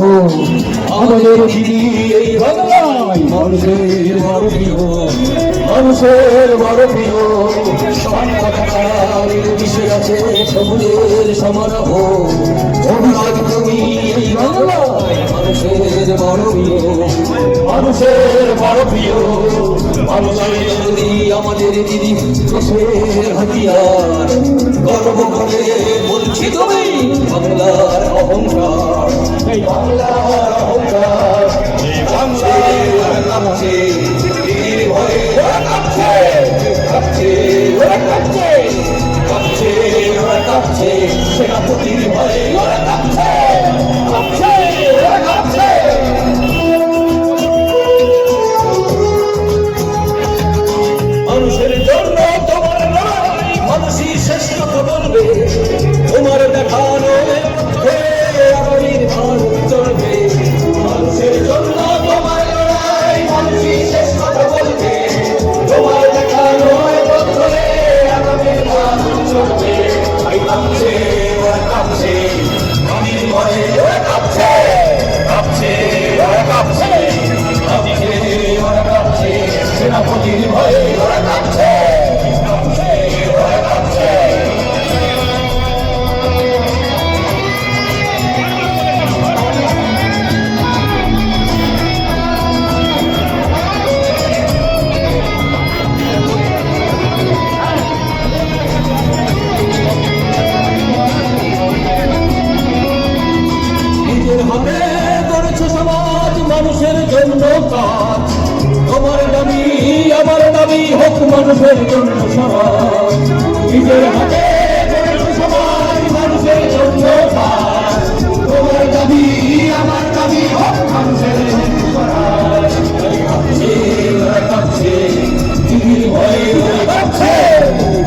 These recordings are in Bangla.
হো আমাদের দিদি এই বাংলায় মানুষের বড় প্রিয়, মানুষের বড় প্রিয়। সব বিষয় মিশে আছে, সবুজের সমারোহ। অভিমান তুমি এই বাংলায় মানুষের বড় প্রিয়। মানুষের বড় প্রিয়, মানুষের দিদি আমাদের দিদি দেশের হাতিয়ার, গর্ব করে বলছি তুমি বাংলার অহংকার। সেনাপতির ভয়ে ওরা কাঁপছে কাঁপছে আমার দাবি আমার দাবি হোক মানুষের জন্য সমাজ নিজের হাতে সমাজ মানুষের জন্য তোমার দাবি আমার দাবি হোক মানুষের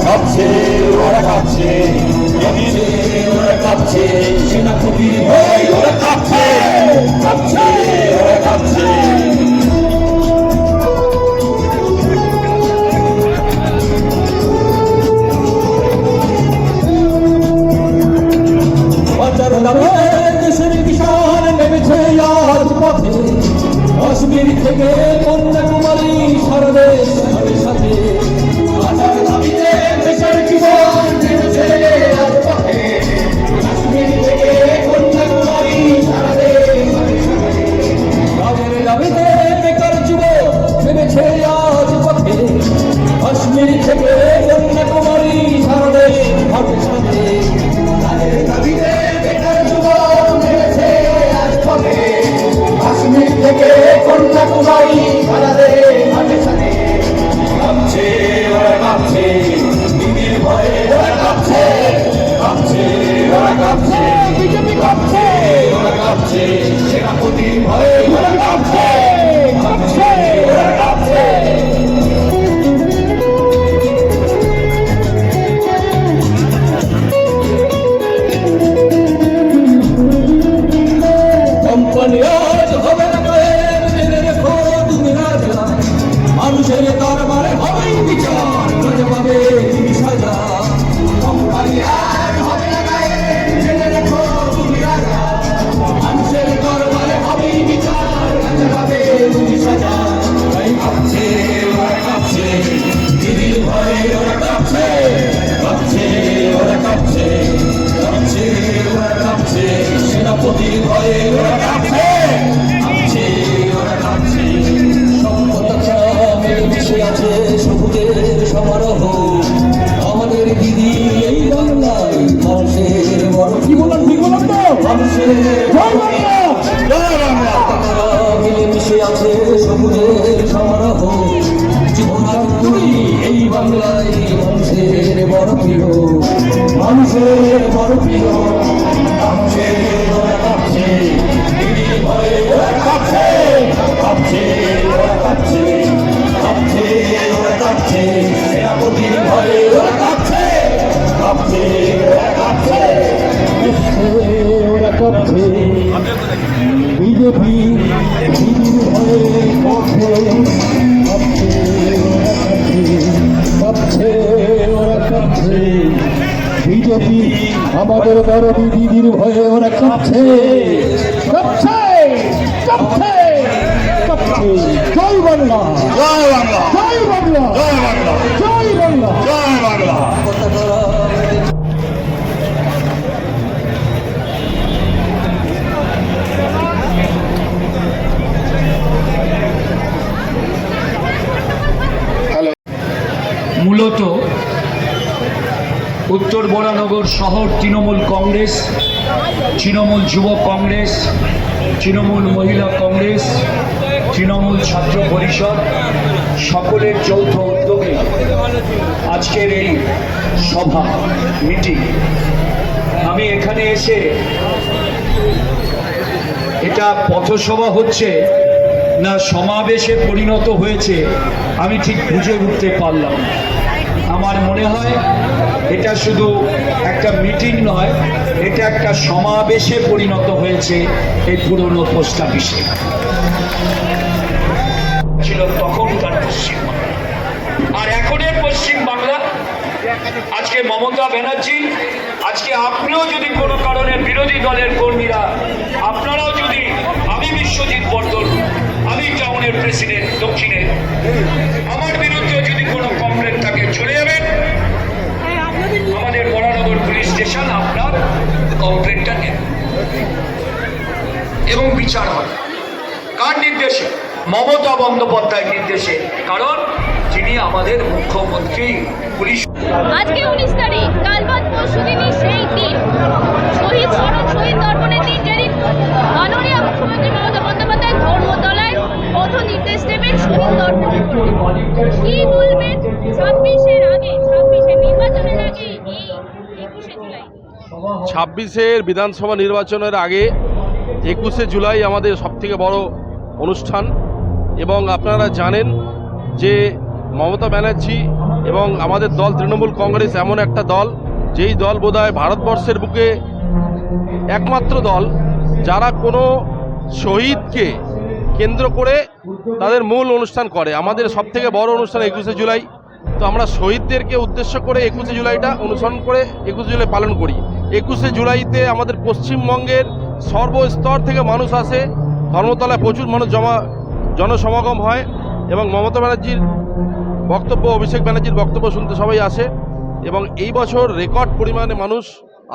কাঁপছে ওরা কাঁপছে ওরা কাঁপছে, সেনা খুবই ভয় ওরা কাঁপছে কাঁপছে ওরা কাঁপছে। পথে আজ পথে কাশ্মীর থেকে কন্যাকুমারী সর্বেশ। 이노래는제가가장좋 아. করবি দিদির ভয়ে ওরা কাঁপছে। কাঁপছে কাঁপছে কাঁপছে। জয় বাংলা। জয় বাংলা। জয় বাংলা। জয় বাংলা। জয় বাংলা। জয় বাংলা। মূলত উত্তর বোরানগর শহর তৃণমূল কংগ্রেস, তৃণমূল যুব কংগ্রেস, তৃণমূল মহিলা কংগ্রেস, তৃণমূল ছাত্র পরিষদ, সকলের যৌথ উদ্যোগে আজকের এই সভা, মিটিং। আমি এখানে এসে এটা পথসভা হচ্ছে না সমাবেশে পরিণত হয়েছে, আমি ঠিক বুঝে উঠতে পারলাম আমার মনে হয় এটা শুধু একটা মিটিং নয়, এটা একটা সমাবেশে পরিণত হয়েছে এই পুরনো পোস্ট অফিসে। ছিল তখনকার পশ্চিমবাংলা। আর এখনের পশ্চিম বাংলা আজকে মমতা ব্যানার্জি, আজকে আপনিও যদি কোনো কারণে বিরোধী দলের কর্মীরা, আপনারাও যদি, আমি বিশ্বজিৎ বর্ধন, আমি টাউনের প্রেসিডেন্ট দক্ষিণে, আমার স্টেশন আপনার কমপ্লেনটা নেন। এবং বিচার হবে কার নির্দেশে? মমতা বন্দ্যোপাধ্যায়ের নির্দেশে। কারণ যিনি আমাদের মুখ্যমন্ত্রী, পুলিশ আজকে উনিশ তারিখ, কাল বাদ পরশু দিনই সেই দিন। শহীদ স্মরণ, শহীদ দর্পণের দিন যেদিন মাননীয় মুখ্যমন্ত্রী মমতা বন্দ্যোপাধ্যায় ধর্মতলায় পথ নির্দেশ দেবেন শহীদ দর্পণ কি বলবেন? ছাব্বিশের আগে ছাব্বিশের বিধানসভা নির্বাচনের আগে একুশে জুলাই আমাদের সবথেকে বড় অনুষ্ঠান এবং আপনারা জানেন যে মমতা ব্যানার্জি এবং আমাদের দল, তৃণমূল কংগ্রেস এমন একটা দল, যেই দল বোধহয় ভারতবর্ষের বুকে একমাত্র দল, যারা কোনো শহীদকে কেন্দ্র করে তাদের মূল অনুষ্ঠান করে। আমাদের সবথেকে বড় অনুষ্ঠান একুশে জুলাই। তো আমরা শহীদদেরকে উদ্দেশ্য করে একুশে জুলাইটা অনুসরণ করে একুশে জুলাই পালন করি। একুশে জুলাইতে আমাদের পশ্চিমবঙ্গের সর্বস্তর থেকে মানুষ আসে। ধর্মতলায় প্রচুর মানুষ জমা, জনসমাগম হয় এবং মমতা ব্যানার্জির বক্তব্য, অভিষেক ব্যানার্জির বক্তব্য শুনতে সবাই আসে এবং এই বছর রেকর্ড পরিমাণে মানুষ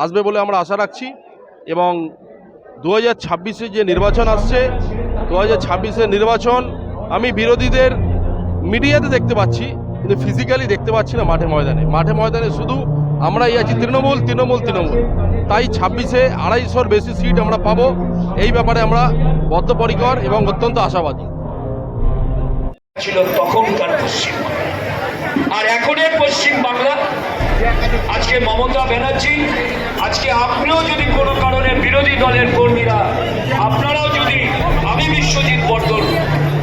আসবে বলে আমরা আশা রাখছি এবং দু হাজার যে নির্বাচন আসছে, দু হাজার নির্বাচন আমি বিরোধীদের মিডিয়াতে দেখতে পাচ্ছি, কিন্তু ফিজিক্যালি দেখতে পাচ্ছি না মাঠে ময়দানে। মাঠে ময়দানে শুধু আমরাই আছি তৃণমূল তৃণমূল তৃণমূল। তাই ছাব্বিশে আড়াইশোর বেশি সিট আমরা পাবো। এই ব্যাপারে আমরা বদ্ধপরিকর এবং অত্যন্ত আশাবাদী। ছিল তখনকার পশ্চিম আর এখনের পশ্চিম বাংলা, আজকে মমতা ব্যানার্জি, আজকে আপনিও যদি কোনো কারণে বিরোধী দলের কর্মীরা, আপনারাও যদি, আমি বিশ্বজিৎ বর্ধন,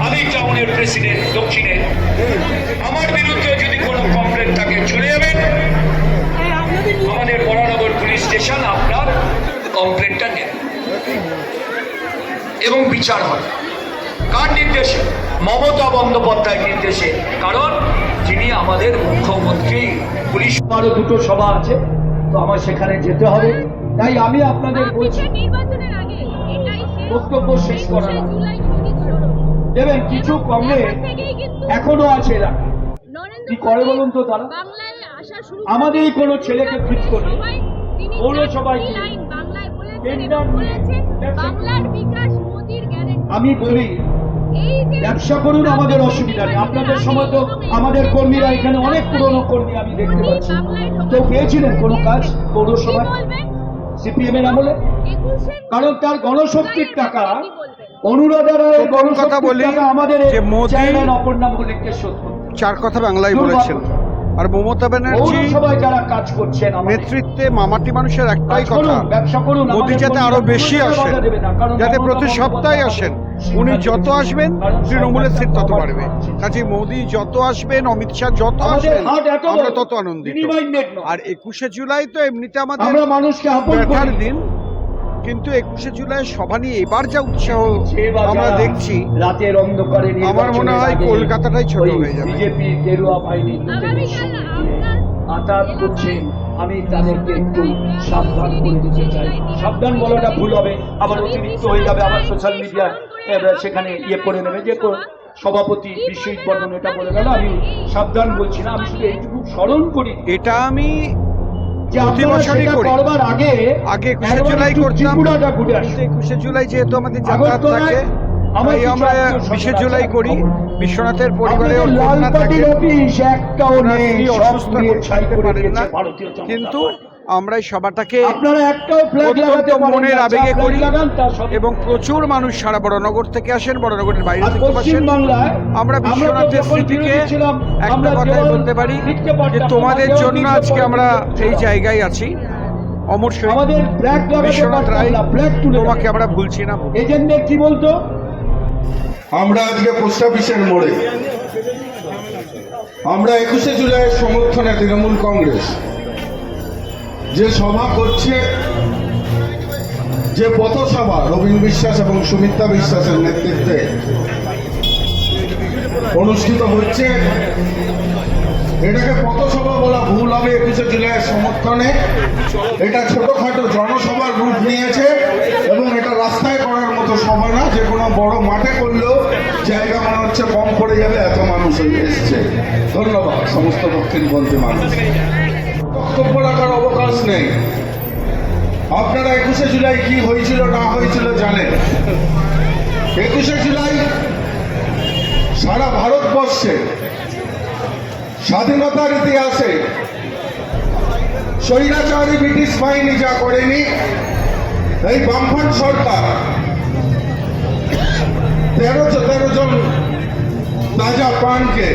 আমি টাউনের প্রেসিডেন্ট দক্ষিণে, আমার বিরুদ্ধে যদি কোনো আমাদের বরানগর পুলিশ স্টেশন আপনার কমপ্লেনটা নেন। এবং বিচার হয়। কার নির্দেশে? মমতা বন্দ্যোপাধ্যায়ের নির্দেশে। কারণ যিনি আমাদের মুখ্যমন্ত্রী, পুলিশ আরও দুটো সভা আছে, তো আমার সেখানে যেতে হবে। তাই আমি আপনাদের বলছি, বক্তব্য শেষ করা দেবেন, কিছু কিন্তু এখনও আছে এরা। কি করে বলুন তো তারা? আমাদেরই কোনো ছেলেকে ফিট করে সবাই পৌরসভায় আমি বলি ব্যবসা করুন আমাদের অসুবিধা নেই। আপনাদের সময় তো আমাদের কর্মীরা এখানে অনেক পুরনো কর্মী আমি দেখতে পাচ্ছি। কেউ পেয়েছিলেন কোনো কাজ পৌরসভায়? সিপিএম এর আমলে? কারণ তার গণশক্তির টাকা অনুরাধা রায়ের গণশক্তির বলি টাকা আমাদের চার কথা বাংলায়। বলেছেন। আর মমতা ব্যানার্জি পৌরসভায় যারা কাজ করছেন নেতৃত্বে মামাটি মানুষের একটাই কথা। মোদি যাতে আরও বেশি আসেন যাতে প্রতি সপ্তাহে আসেন উনি যত আসবেন তৃণমূলের সিট তত বাড়বে। কাজে মোদি যত আসবেন অমিত শাহ যত আসবেন আমরা তত আনন্দিত। আর একুশে জুলাই তো এমনিতে আমাদের মানুষকে আপন ব্যথার দিন। কিন্তু একুশে জুলাই সভা নিয়ে এবার যা উৎসাহ আমরা দেখছি রাতের অন্ধকারে আমার মনে হয় কলকাতাটাই ছোট হয়ে যাবে। বিজেপি গেরুয়া বাহিনী আঘাত করছে। আমি তাদেরকে একটু সাবধান করে দিতে চাই। সাবধান বলাটা ভুল হবে। আবার অতিরিক্ত হয়ে যাবে আবার সোশ্যাল মিডিয়ায় সেখানে ইয়ে করে নেবে। যে সভাপতি বিশ্বজিৎ বর্মন এটা বলে গেল। আমি সাবধান বলছি না। আমি শুধু এইটুকু স্মরণ করি। এটা আমি প্রতি বছরই করি। আগে আগে একুশে জুলাই করতাম। ত্রিপুরাটা ঘুরে আসুন। কিন্তু একুশে জুলাই যেহেতু আমাদের যাতায়াত থাকে আমার তাই কিছু আমরা বিশে জুলাই করি। বিশ্বনাথের পরিবারে ওর কন্যা থাকে। অসুস্থ করতে পারেন না। কিন্তু পার্টি। আমরা এই সভাটাকে অত্যন্ত মনের আবেগে করি এবং প্রচুর মানুষ সারা বড়নগর থেকে আসেন বড়নগরের বাইরে থেকে আসেন। আমরা বিশ্বনাথের স্মৃতিকে একটা কথাই বলতে পারি যে তোমাদের জন্য আজকে আমরা। এই জায়গায় আছি। অমর শহীদ আমাদের ফ্ল্যাগ বিশ্বনাথ রায় তোমাকে আমরা ভুলছি না। কি বলতো? আমরা আজকে পোস্ট অফিসের মোড়ে। আমরা একুশে জুলাইয়ের সমর্থনে তৃণমূল কংগ্রেস। যে সভা করছে, যে পথসভা রবীন বিশ্বাস এবং সুমিত্রা বিশ্বাসের নেতৃত্বে অনুষ্ঠিত হচ্ছে, এটাকে পথসভা বলা ভুল হবে একুশে জুলাইয়ের সমর্থনে। এটা ছোটখাটো জনসভার রূপ নিয়েছে এবং এটা রাস্তায় করার মতো সভা না, যে কোনো বড় মাঠে করলেও জায়গা মনে হচ্ছে কম পড়ে যাবে, এত মানুষ এসছে। ধন্যবাদ, সমস্ত দক্ষিণপন্থী মানুষ। বক্তব্য রাখার অবকাশ নেই। আপনারা একুশে জুলাই কি হয়েছিল, না হয়েছিল জানেন। একুশে জুলাই সারা ভারতবর্ষে স্বাধীনতার ইতিহাসে স্বৈরাচারী ব্রিটিশ বাহিনী যা করেনি, এই বামফ্রন্ট সরকার তেরো তেরো জন তাজা প্রাণকে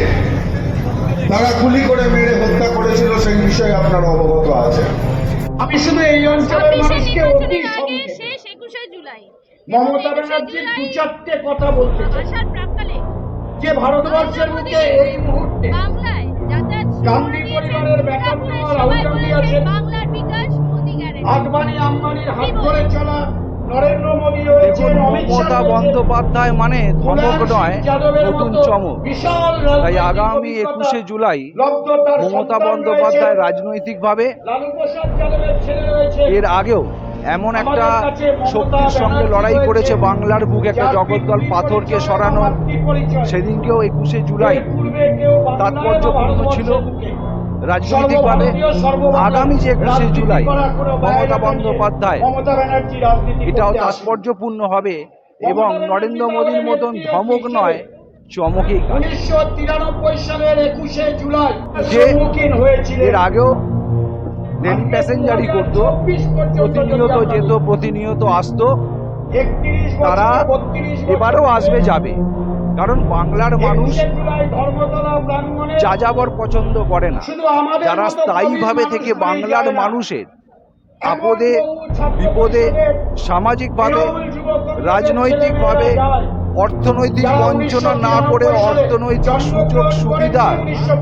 তারা গুলি করে মেরে হত্যা করেছিল সেই বিষয়ে আপনারা অবগত আছেন আমি শুধু এই অঞ্চলের মানুষকে অতি শেষ একুশে জুলাই। মমতা ব্যানার্জির দু চারটে কথা বলতে চাই। যে ভারতবর্ষের বুকে এই মুহূর্তে গান্ধী পরিবারের ব্যাকআপ নেওয়ার আহ্বান দিয়েছেন। বাংলার বিকাশ মোদি গ্যারেন্টি আদবানি আম্বানির হাত ধরে চলা দেখুন মমতা বন্দ্যোপাধ্যায় মানে ধমক নয় নতুন চমক। তাই আগামী একুশে জুলাই মমতা বন্দ্যোপাধ্যায় রাজনৈতিকভাবে এর আগেও এমন একটা শক্তির সঙ্গে লড়াই করেছে বাংলার বুক একটা জগদ্দল পাথরকে সরানো। সেদিনকেও একুশে জুলাই তাৎপর্যপূর্ণ ছিল। রাজনৈতিকভাবে আগামী যে একুশে জুলাই মমতা বন্দ্যোপাধ্যায় এটাও তাৎপর্যপূর্ণ হবে এবং নরেন্দ্র মোদীর মতন ধমক নয় চমকেই উনিশশো তিরানব্বই সালের একুশে জুলাই যে সম্মুখীন হয়েছিলেন। এর আগেও রেল প্যাসেঞ্জারি করতো প্রতিনিয়ত যেত প্রতিনিয়ত আসতো তারা এবারেও আসবে যাবে। কারণ বাংলার মানুষ যাযাবর পছন্দ করে না যারা স্থায়ীভাবে থেকে বাংলার মানুষের আপদে বিপদে সামাজিকভাবে রাজনৈতিকভাবে অর্থনৈতিক বঞ্চনা না করে অর্থনৈতিক সুযোগ সুবিধা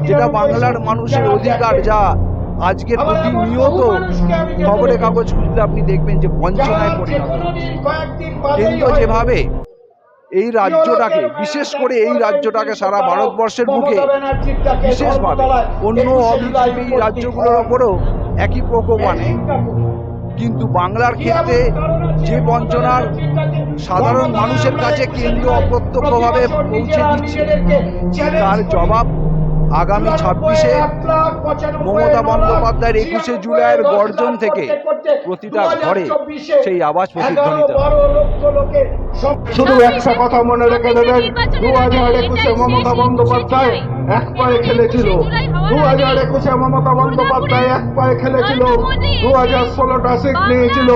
যেটা বাংলার মানুষের অধিকার যা আজকে প্রতিনিয়ত খবরের কাগজ খুঁজলে আপনি দেখবেন যে বঞ্চনায় পরিণত। কেন্দ্র যেভাবে এই রাজ্যটাকে, বিশেষ করে এই রাজ্যটাকে সারা ভারতবর্ষের বুকে বিশেষভাবে অন্য এই রাজ্যগুলোর ওপরেও একই প্রকোপ আনে। কিন্তু বাংলার ক্ষেত্রে যে বঞ্চনার সাধারণ মানুষের কাছে কেন্দ্র অপ্রত্যক্ষভাবে পৌঁছে দিচ্ছে, তার জবাব আগামী ছাব্বিশে মমতা বন্দ্যোপাধ্যায়ের একুশে জুলাইয়ের গর্জন থেকে প্রতিটা ঘরে সেই আওয়াজ প্রতিধ্বনিত শুধু একটা কথা মনে রেখে দেবেন দু হাজার একুশে মমতা বন্দ্যোপাধ্যায় এক পায়ে খেলেছিল। দু হাজার একুশে মমতা বন্দ্যোপাধ্যায় এক পায়ে খেলেছিল। দু হাজার ষোলোটা সিট নিয়েছিল।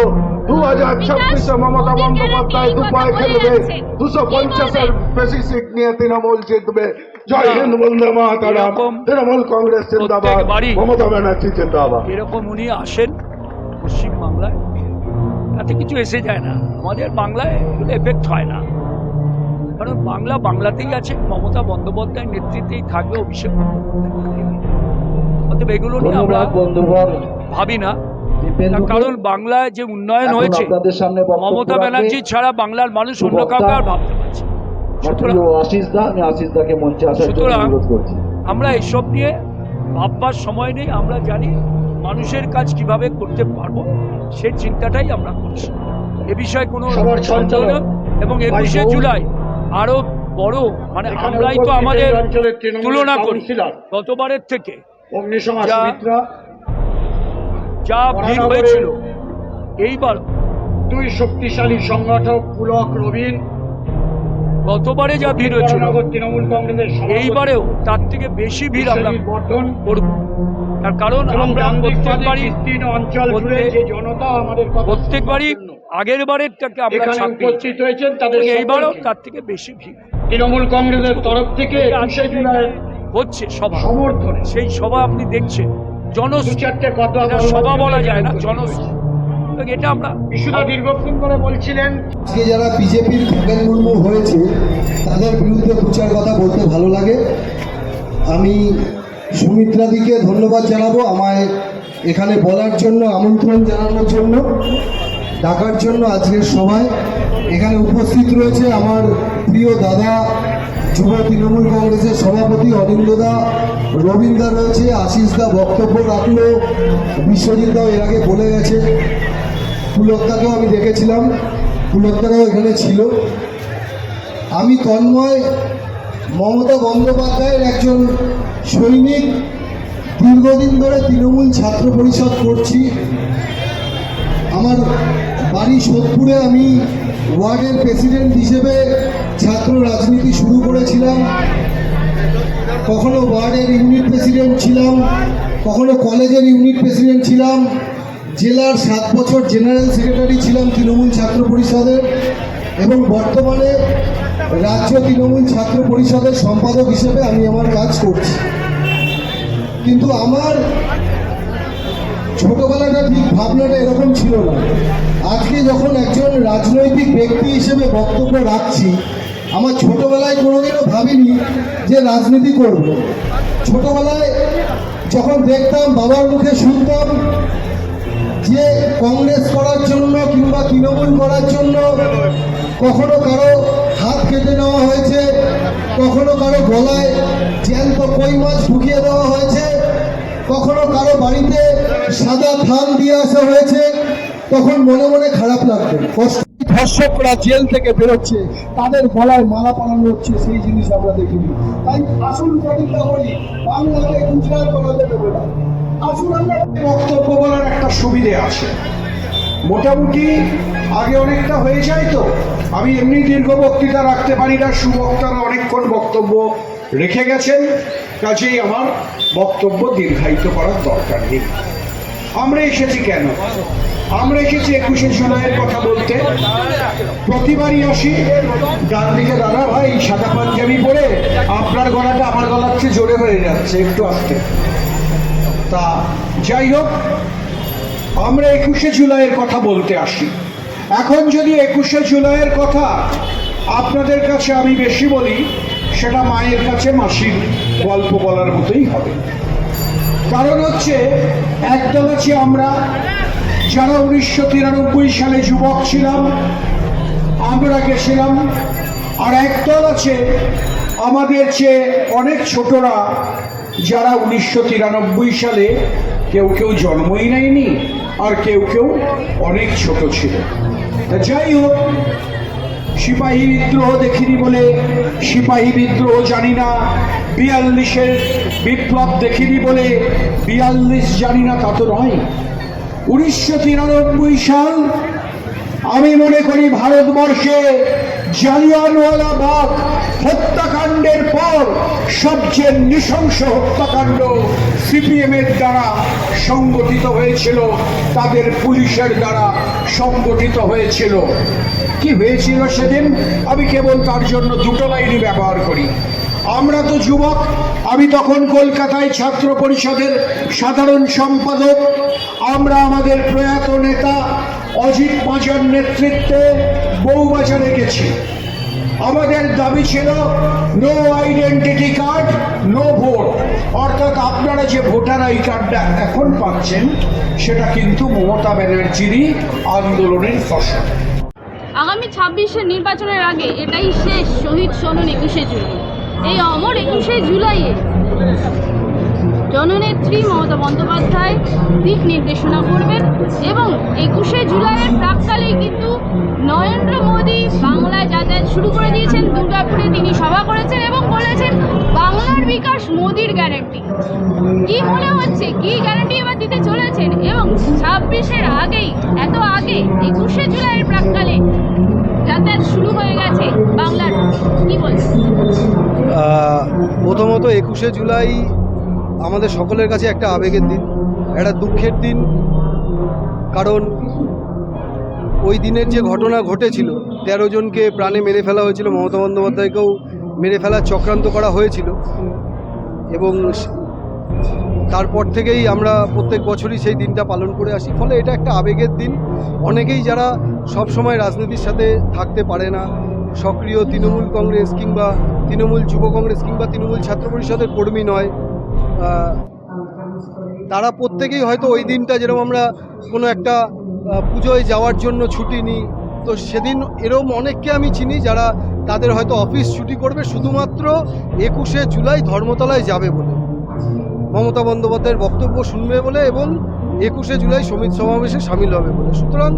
দু হাজার ছাব্বিশে মমতা বন্দ্যোপাধ্যায় দু পায়ে খেলবে। দুশো পঞ্চাশের বেশি সিট নিয়ে তৃণমূল জিতবে। জয় হিন্দ বন্দে মাতারাম। তৃণমূল কংগ্রেস জিন্দাবাদ। মমতা ব্যানার্জি জিন্দাবাদ। এরকম উনি আসেন পশ্চিমবাংলায় তাতে কিছু এসে যায় না। আমাদের বাংলায় এগুলো এফেক্ট হয় না। কারণ বাংলা বাংলাতেই আছে মমতা বন্দ্যোপাধ্যায় নেতৃত্বেই থাকবে অভিষেক অতএব এগুলো নিয়ে আমরা ভাবি না। কারণ বাংলায় যে উন্নয়ন হয়েছে মমতা ব্যানার্জি ছাড়া বাংলার মানুষ অন্য কাউকে আর ভাবতে পারছে আশিস দা আমি আশিস দাকে মঞ্চে আসার জন্য অনুরোধ করছি। আমরা এসব নিয়ে ভাববার সময় নেই আমরা জানি মানুষের কাজ কীভাবে করতে পারব সেই চিন্তাটাই আমরা করছি। এ বিষয়ে কোনো নেই এবং একুশে জুলাই আরও বড় মানে আমরাই তো আমাদের তুলনা করি। গতবারের থেকে যা- ভিড় হয়েছিল এইবার দুই শক্তিশালী সংগঠক পুলক রবিন গতবারে যা ভিড় হয়েছিল এইবারেও তার থেকে বেশি ভিড় আমরা করব। তার কারণ আমরা প্রত্যেকবারই প্রত্যেকবারই আগের বারেরটাকে আমরা উপস্থিত হয়েছেন তাদের এইবারও তার থেকে বেশি ভিড়। তৃণমূল কংগ্রেসের তরফ থেকে একুশে জুলাই হচ্ছে সভা। সমর্থনে। সেই সভা আপনি দেখছেন। জন দু চারটে কথা এটা বলবার সভা বলা যায় না এখানে জন উপস্থিত এটা আমরা বিশুদা দীর্ঘক্ষণ করে বলছিলেন। আজকে যারা বিজেপির খগেন মুর্মু হয়েছে তাদের বিরুদ্ধে প্রচার কথা বলতে ভালো লাগে। আমি সুমিত্রাদিকে ধন্যবাদ জানাব আমায় এখানে বলার জন্য আমন্ত্রণ জানানোর জন্য ডাকার জন্য আজকের সভায়। এখানে উপস্থিত রয়েছে আমার প্রিয় দাদা যুব তৃণমূল কংগ্রেসের সভাপতি অরিন্দদা রবীন্দা রয়েছে আশিসদা বক্তব্য রাখল বিশ্বজিৎদাও এর আগে বলে গেছে। পুলকদাকেও আমি দেখেছিলাম পুলকদারাও এখানে ছিল। আমি তন্ময় মমতা বন্দ্যোপাধ্যায়ের একজন সৈনিক, দীর্ঘদিন ধরে তৃণমূল ছাত্র পরিষদ করছি। আমার বাড়ি সোদপুরে আমি ওয়ার্ডের প্রেসিডেন্ট হিসেবে ছাত্র রাজনীতি শুরু করেছিলাম। কখনো ওয়ার্ডের ইউনিট প্রেসিডেন্ট ছিলাম, কখনো কলেজের ইউনিট প্রেসিডেন্ট ছিলাম। জেলার সাত বছর জেনারেল সেক্রেটারি ছিলাম তৃণমূল ছাত্র পরিষদের এবং বর্তমানে রাজ্য তৃণমূল ছাত্র পরিষদের সম্পাদক হিসেবে আমি আমার কাজ করছি। কিন্তু আমার ছোটবেলাটা ঠিক ভাবনাটা এরকম ছিল না। আজকে যখন একজন রাজনৈতিক ব্যক্তি হিসেবে বক্তব্য রাখছি, আমার ছোটবেলায় কোনোদিনও ভাবিনি যে রাজনীতি করব। ছোটবেলায় যখন দেখতাম, বাবার মুখে শুনতাম যে কংগ্রেস করার জন্য কিংবা তৃণমূল করার জন্য কখনো কারও হাত কেটে নেওয়া হয়েছে, কখনো কারও গলায় জ্যান্ত কই মাছ ঢুকিয়ে দেওয়া হয়েছে, কখনো কারও বাড়িতে সাদা থান দিয়ে আসা হয়েছে, তখন মনে মনে খারাপ লাগবে। কষ্ট ধর্ষকরা জেল থেকে বেরোচ্ছে, তাদের গলায় মালা পরানো হচ্ছে, সেই জিনিস আমরা দেখিনি। তাই আসল প্রতিজ্ঞা করি, বাংলাকে গুজরাট দেবো না। বক্তব্য বলার একটা সুবিধে আছে। মোটামুটি আগে অনেকটা হয়ে যায় তো। আমি এমনি দীর্ঘ বক্তৃতা রাখতে পারি না, সুবক্তারা অনেকক্ষণ বক্তব্য রেখে গেছেন। কাজেই আমার বক্তব্য দীর্ঘায়িত করার দরকার নেই। আমরা এসেছি কেন? আমরা এসেছি একুশে জুলাইয়ের কথা বলতে। প্রতিবারই আসি। ডান দিকে, দাদা ভাই, সাদা পাঞ্জাবি পরে আপনার গলাটা আমার গলার চেয়ে জোরে হয়ে যাচ্ছে, একটু আসতে। তা যাই হোক, আমরা একুশে জুলাইয়ের কথা বলতে আসি। এখন যদি একুশে জুলাইয়ের কথা আপনাদের কাছে আমি বেশি বলি, সেটা মায়ের কাছে, মাসির গল্প বলার মতোই হবে। কারণ হচ্ছে, একদল আছে আমরা, যারা উনিশশো তিরানব্বই সালে যুবক ছিলাম, আমরা গেছিলাম, আর একদল আছে, আমাদের চেয়ে অনেক ছোটরা যারা উনিশশো তিরানব্বই সালে কেউ কেউ জন্মই নেয়নি আর কেউ কেউ অনেক ছোট ছিল। যাই হোক, সিপাহী বিদ্রোহ দেখিনি বলে, সিপাহী বিদ্রোহ জানি না, বিয়াল্লিশের বিপ্লব দেখিনি বলে, বিয়াল্লিশ জানি না, তা তো নয়। উনিশশো সাল আমি মনে করি ভারতবর্ষে জালিয়ানওয়ালা বাগ হত্যাকাণ্ডের পর সবচেয়ে নৃশংস হত্যাকাণ্ড সিপিএম এর দ্বারা সংগঠিত হয়েছিল, তাদের পুলিশের দ্বারা সংগঠিত হয়েছিল। কি হয়েছিল সেদিন? আমি কেবল তার জন্য দুটো লাইনই ব্যবহার করি। আমরা তো যুবক, আমি তখন কলকাতায় ছাত্র পরিষদের সাধারণ সম্পাদক, আমরা আমাদের প্রয়াত নেতা অজিত মাজার নেতৃত্বে বউবাজারে গেছি। আমাদের দাবি ছিল no identity card no vote অর্থাৎ আপনারা যে ভোটার আই কার্ডটা এখন পাচ্ছেন, সেটা কিন্তু মমতা ব্যানার্জিরই আন্দোলনের ফসল। আগামী ছাব্বিশের নির্বাচনের আগে এটাই শেষ শহীদ সনন একুশে জুলাই। এই অমর একুশে জুলাইয়ে জননেত্রী মমতা বন্দ্যোপাধ্যায় দিক নির্দেশনা করবেন এবং একুশে জুলাইয়ের প্রাককালেই কিন্তু নরেন্দ্র মোদী বাংলায় যাতায়াত শুরু করে দিয়েছেন। দুর্গাপুরে তিনি সভা মোদির গ্যারান্টি কি মনে হচ্ছে? কি গ্যারান্টি এবার দিতে চলেছেন? এবং ছাব্বিশের আগেই, এত আগে একুশে জুলাইয়ের প্রাককালে যাতায়াত শুরু হয়ে গেছে বাংলার। কি বলছেন প্রথমত একুশে জুলাই আমাদের সকলের কাছে একটা আবেগের দিন, একটা দুঃখের দিন। কারণ ওই দিনের যে ঘটনা ঘটেছিল, তেরো জনকে প্রাণে মেরে ফেলা হয়েছিল, মমতা বন্দ্যোপাধ্যায়কেও মেরে ফেলার চক্রান্ত করা হয়েছিল। এবং তারপর থেকেই আমরা প্রত্যেক বছরই সেই দিনটা পালন করে আসি। ফলে এটা একটা আবেগের দিন। অনেকেই যারা সব সময় রাজনীতির সাথে থাকতে পারে না, সক্রিয় তৃণমূল কংগ্রেস কিংবা তৃণমূল যুব কংগ্রেস কিংবা তৃণমূল ছাত্র পরিষদের কর্মী নয় তারা প্রত্যেকেই হয়তো ওই দিনটা যেরকম আমরা কোনো একটা পুজোয় যাওয়ার জন্য ছুটি নিই। তো সেদিন এরকম অনেককে আমি চিনি যারা তাদের হয়তো অফিস ছুটি করবে, শুধুমাত্র একুশে জুলাই ধর্মতলায় যাবে বলে। মমতা বন্দ্যোপাধ্যায়ের বক্তব্য শুনবে বলে এবং একুশে জুলাই সমিত সমাবেশে সামিল হবে বলে। সুতরাং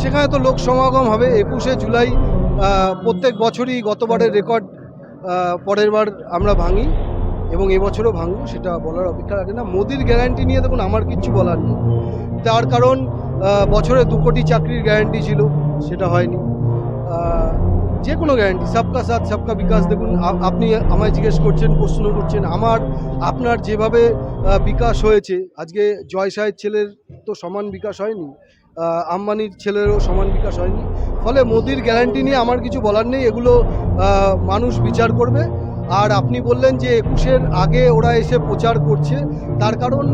সেখানে তো লোক সমাগম হবে। একুশে জুলাই প্রত্যেক বছরই গতবারের রেকর্ড পরের বার আমরা ভাঙি। এবং এবছরও ভাঙবো, সেটা বলার অপেক্ষা রাখে না। মোদির গ্যারান্টি নিয়ে দেখুন, আমার কিচ্ছু বলার নেই। তার কারণ বছরে দু কোটি চাকরির গ্যারান্টি ছিল, সেটা হয়নি। যে কোনো গ্যারান্টি সবকা সাথ, সবকা বিকাশ। দেখুন আপনি আমায় জিজ্ঞেস করছেন, প্রশ্ন করছেন, আমার, আপনার যেভাবে বিকাশ হয়েছে, আজকে জয় সাহের ছেলের তো সমান বিকাশ হয়নি আম্বানির ছেলেরও সমান বিকাশ হয়নি। ফলে মোদির গ্যারান্টি নিয়ে আমার কিছু বলার নেই। এগুলো মানুষ বিচার করবে। আর আপনি বললেন যে একুশের আগে ওরা এসে প্রচার করছে। তার কারণ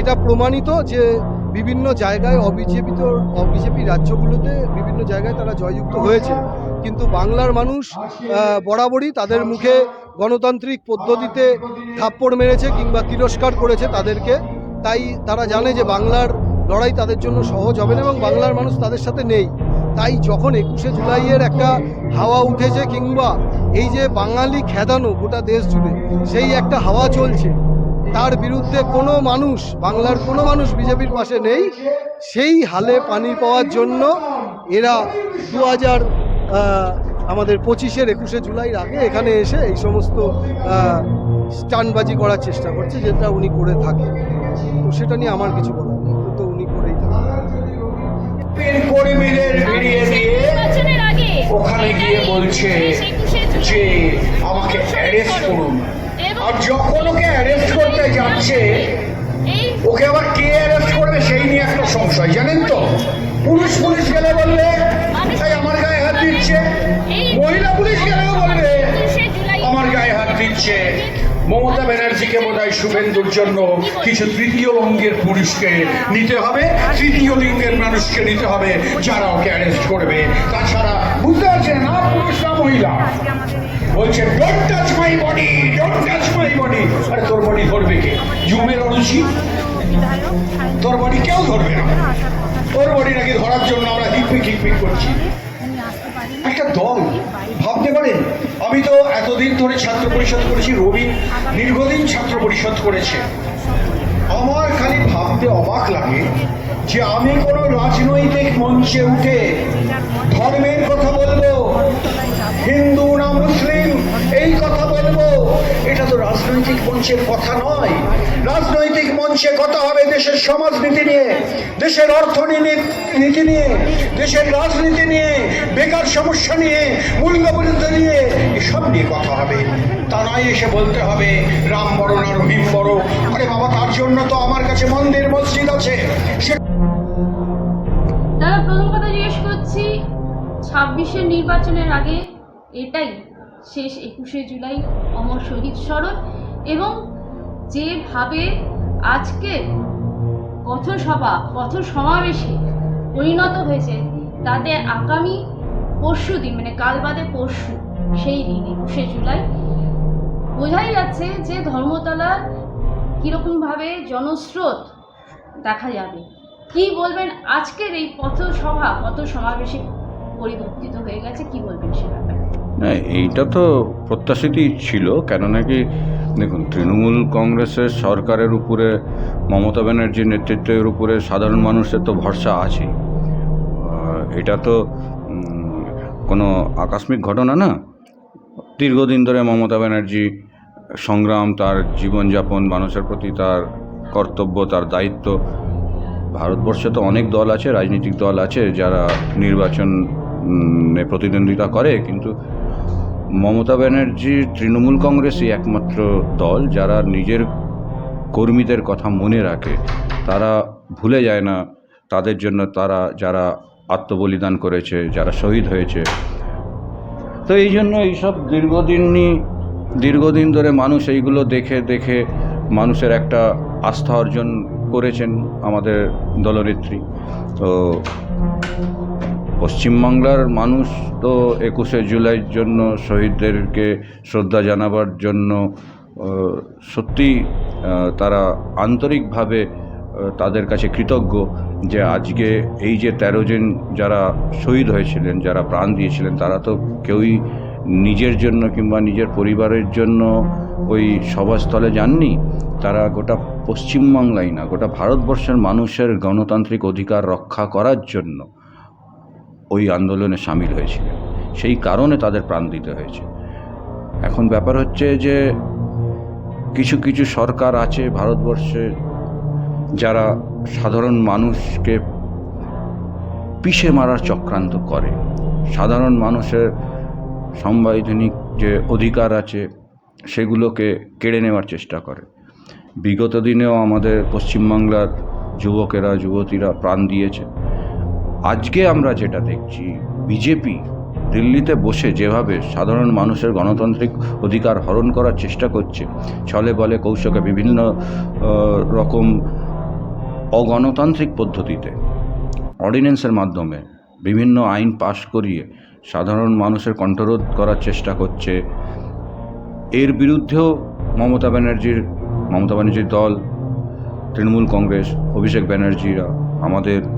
এটা প্রমাণিত যে বিভিন্ন জায়গায় অবিজেপিত অবিজেপি রাজ্যগুলোতে বিভিন্ন জায়গায় তারা জয়যুক্ত হয়েছে। কিন্তু বাংলার মানুষ বরাবরই তাদের মুখে গণতান্ত্রিক পদ্ধতিতে থাপ্পড় মেরেছে কিংবা তিরস্কার করেছে তাদেরকে। তাই তারা জানে যে বাংলার লড়াই তাদের জন্য সহজ হবে না এবং বাংলার মানুষ তাদের সাথে নেই। তাই যখন একুশে জুলাইয়ের একটা হাওয়া উঠেছে কিংবা এই যে বাঙালি খেদানো গোটা দেশ জুড়ে সেই একটা হাওয়া চলছে। তার বিরুদ্ধে কোনো মানুষ বাংলার কোনো মানুষ বিজেপির পাশে নেই। সেই হালে পানি পাওয়ার জন্য এরা দু হাজার আমাদের পঁচিশের একুশে জুলাইয়ের আগে এখানে এসে এই সমস্ত স্টানবাজি করার চেষ্টা করছে যেটা উনি করে থাকে তো সেটা নিয়ে আমার কিছু বলার তো উনি করেই থাকে ওখানে গিয়ে বলছে যে আমাকে অ্যারেস্ট করুন। আর যখন ওকে অ্যারেস্ট করতে যাচ্ছে, ওকে আবার কে অ্যারেস্ট করবে সেই নিয়ে একটা সংশয়। জানেন তো? পুলিশ পুলিশ গেলে বললে তাই আমার গায়ে হাত দিচ্ছে। মহিলা পুলিশ গেলেও বলবে, আমার গায়ে হাত দিচ্ছে। মমতা ব্যানার্জিকে বোধ হয় শুভেন্দুর জন্য কিছু তৃতীয় লিঙ্গের পুরুষকে নিতে হবে। তৃতীয় লিঙ্গের মানুষকে নিতে হবে যারা ওকে অ্যারেস্ট করবে। তাছাড়া বুঝতে পারছেন, না পুরুষ না মহিলা? বলছে don't touch my body don't touch my body আরে, তোর বডি ধরবে কে? জুমের অরুচি তোর বডি কেউ ধরবে না। তোর বডি নাকি ধরার জন্য আমরা হিকপিক হিকপিক করছি। একটা দল, ভাবতে পারেন আমি তো এতদিন ধরে ছাত্র পরিষদ করেছি, রবি দীর্ঘদিন ছাত্র পরিষদ করেছে। আমার খালি ভাবতে অবাক লাগে যে আমি কোনো রাজনৈতিক মঞ্চে উঠে ধর্মের কথা বলব, হিন্দু না মুসলিম এই কথা বলব। এটা তো রাজনৈতিক মঞ্চের কথা নয়। রাজনৈতিক মঞ্চে কথা হবে দেশের সমাজনীতি নিয়ে, দেশের অর্থনীতি নীতি নিয়ে, দেশের রাজনীতি নিয়ে, বেকার সমস্যা নিয়ে, মূল্য মূল্যবৃদ্ধ নিয়ে, এসব নিয়ে কথা হবে। তা নয় এসে বলতে হবে, রাম বড় না রহিম বড় আরে বাবা, তার জন্য তো আমার কাছে মন্দির, মসজিদ আছে। সে দাদা, প্রথম কথা জিজ্ঞেস করছি, ছাব্বিশের নির্বাচনের আগে এটাই শেষ একুশে জুলাই অমর শহীদ স্মরণ এবং যেভাবে আজকে পথসভা পথ সমাবেশে পরিণত হয়েছে, তাতে আগামী পরশু দিন মানে কাল বাদে পরশু, সেই দিন, একুশে জুলাই, বোঝাই যাচ্ছে যে ধর্মতলার কীরকমভাবে জনস্রোত দেখা যাবে। কি বলবেন আজকের এই পথসভা পথ সমাবেশে পরিবর্তিত হয়ে গেছে কি বলবেন সে ব্যাপারে? না এইটা তো প্রত্যাশিতই ছিল কেন নাকি দেখুন তৃণমূল কংগ্রেসের সরকারের উপরে মমতা ব্যানার্জির নেতৃত্বের উপরে সাধারণ মানুষের তো ভরসা আহ, এটা তো কোনো আকস্মিক ঘটনা না। দীর্ঘদিন ধরে মমতা ব্যানার্জি সংগ্রাম তার জীবনযাপন মানুষের প্রতি তার কর্তব্য তার দায়িত্ব। ভারতবর্ষে তো অনেক দল আছে রাজনৈতিক দল আছে যারা নির্বাচন প্রতিদ্বন্দ্বিতা করে, কিন্তু মমতা ব্যানার্জির তৃণমূল কংগ্রেসই একমাত্র দল যারা নিজের কর্মীদের কথা মনে রাখে। তারা ভুলে যায় না তাদের জন্য তারা যারা আত্মবলিদান করেছে, যারা শহীদ হয়েছে। তো এই জন্য এইসব দীর্ঘদিনই দীর্ঘদিন ধরে মানুষ এইগুলো দেখে দেখে মানুষের একটা আস্থা অর্জন করেছেন আমাদের দলনেত্রী। তো পশ্চিমবাংলার মানুষ তো একুশে জুলাইয়ের জন্য শহীদদেরকে শ্রদ্ধা জানাবার জন্য সত্যি তারা আন্তরিকভাবে তাদের কাছে কৃতজ্ঞ যে আজকে এই যে তেরো জন যারা শহীদ হয়েছিলেন, যারা প্রাণ দিয়েছিলেন, তারা তো কেউই নিজের জন্য কিংবা নিজের পরিবারের জন্য ওই সভাস্থলে যাননি। তারা গোটা পশ্চিমবাংলাই না, গোটা ভারতবর্ষের মানুষের গণতান্ত্রিক অধিকার রক্ষা করার জন্য ওই আন্দোলনে সামিল হয়েছিলেন। সেই কারণে তাদের প্রাণ দিতে হয়েছে। এখন ব্যাপার হচ্ছে যে, কিছু কিছু সরকার আছে ভারতবর্ষে যারা সাধারণ মানুষকে পিষে মারার চক্রান্ত করে। সাধারণ মানুষের সাংবিধানিক যে অধিকার আছে, সেগুলোকে কেড়ে নেওয়ার চেষ্টা করে। বিগত দিনেও আমাদের পশ্চিমবাংলার যুবকেরা, যুবতীরা প্রাণ দিয়েছে। আজকে আমরা যেটা দেখছি, বিজেপি দিল্লিতে বসে যেভাবে সাধারণ মানুষের গণতান্ত্রিক অধিকার হরণ করার চেষ্টা করছে, ছলে বলে কৌশকে বিভিন্ন রকম অগণতান্ত্রিক পদ্ধতিতে, অর্ডিন্যান্সের মাধ্যমে বিভিন্ন আইন পাশ করিয়ে সাধারণ মানুষের কণ্ঠরোধ করার চেষ্টা করছে। এর বিরুদ্ধেও মমতা ব্যানার্জির মমতা ব্যানার্জির দল, তৃণমূল কংগ্রেস, অভিষেক ব্যানার্জিরা আমাদের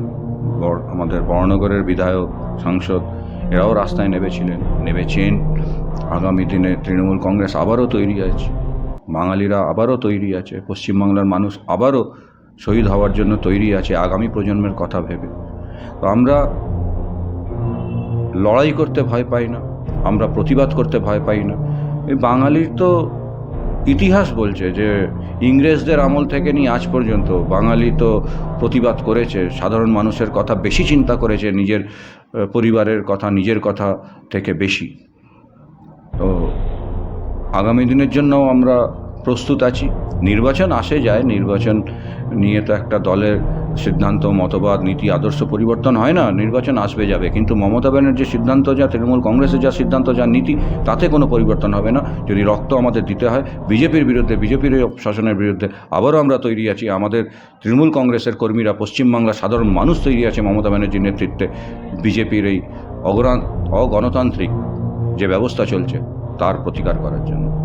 আমাদের বর্ণনগরের বিধায়ক, সাংসদ, এরাও রাস্তায় নেমেছিলেন। নেমেছেন। আগামী দিনে তৃণমূল কংগ্রেস আবারও তৈরি আছে। বাঙালিরা আবারও তৈরি আছে। পশ্চিমবাংলার মানুষ আবারও শহীদ হওয়ার জন্য তৈরি আছে আগামী প্রজন্মের কথা ভেবে। তো আমরা লড়াই করতে ভয় পাই না। আমরা প্রতিবাদ করতে ভয় পাই না। এই বাঙালির তো ইতিহাস বলছে যে ইংরেজদের আমল থেকে নিয়ে আজ পর্যন্ত বাঙালি তো প্রতিবাদ করেছে, সাধারণ মানুষের কথা বেশি চিন্তা করেছে, নিজের পরিবারের কথা, নিজের কথা থেকে বেশি। তো আগামী দিনের জন্য আমরা প্রস্তুত আছি। নির্বাচন আসে যায়, নির্বাচন নিয়ে তো একটা দলের সিদ্ধান্ত, মতবাদ, নীতি, আদর্শ পরিবর্তন হয় না, নির্বাচন আসবে যাবে। কিন্তু মমতা ব্যানার্জির সিদ্ধান্ত যা, তৃণমূল কংগ্রেসের যা সিদ্ধান্ত, যা নীতি, তাতে কোনো পরিবর্তন হবে না। যদি রক্ত আমাদের দিতে হয়, বিজেপির বিরুদ্ধে, বিজেপির শাসনের বিরুদ্ধে আবারও আমরা তৈরি আছি। আমাদের তৃণমূল কংগ্রেসের কর্মীরা, পশ্চিমবাংলার সাধারণ মানুষ তৈরি আছে মমতা ব্যানার্জির নেতৃত্বে। বিজেপির এই অগণতান্ত্রিক যে ব্যবস্থা চলছে, তার প্রতিকার করার জন্য।